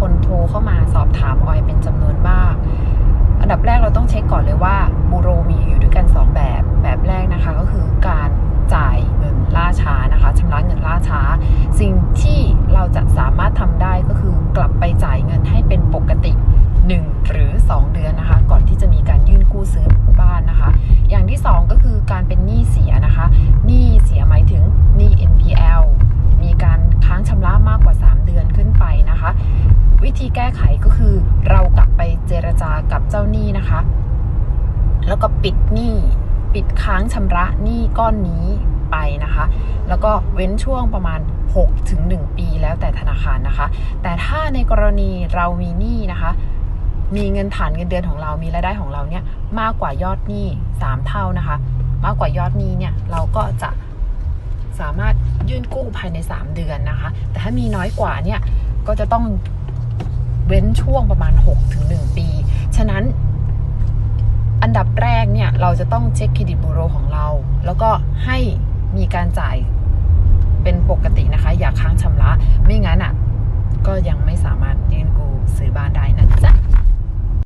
คนโทรเข้ามาสอบถามออยเป็นจำนวนมาก อันดับแรกเราต้องเช็คก่อนเลยว่าบูโรมีอยู่ด้วยกัน 2 แบบ แบบแรกนะคะก็คือการจ่ายเงินล่าช้านะคะชำระเงินล่าช้า สิ่งที่เราจะสามารถทำได้ก็คือกลับไปจ่ายเงินให้เป็นปกติ 1 หรือ 2 เดือนนะคะ ก่อนที่จะมีการยื่นกู้ซื้อบ้านนะคะ อย่างที่ 2 ก็คือการเป็นหนี้เสียนะคะหนี้เสียหมายถึงหนี้ NPL มีการค้างชำระมากกว่า 3ือนขึ้นไปนะคะ วิธีแก้ไขก็คือเรากลับไปเจรจากับเจ้าหนี้นะคะ แล้วก็ปิดหนี้ปิดค้างชำระหนี้ก้อนนี้ไปนะคะ แล้วก็เว้นช่วงประมาณ 6-1ถึงปีแล้วแต่ธนาคารนะคะ แต่ถ้าในกรณีเรามีหนี้นะคะ มีเงินฐานเงินเดือนของเรา มีรายได้ของเราเนี่ยมากกว่ายอดหนี้ 3 เท่านะคะ มากกว่ายอดหนี้เนี่ยเราก็จะ สามารถยื่นกู้ภายใน 3 เดือนนะคะ แต่ถ้ามีน้อยกว่าเนี่ยก็จะต้องเว้นช่วงประมาณ6ถึง1ปี ฉะนั้นอันดับแรกเนี่ย เราจะต้องเช็คเครดิตบูโรของเรา แล้วก็ให้มีการจ่ายเป็นปกตินะคะ อย่าค้างชำระ ไม่งั้นอะ ก็ยังไม่สามารถ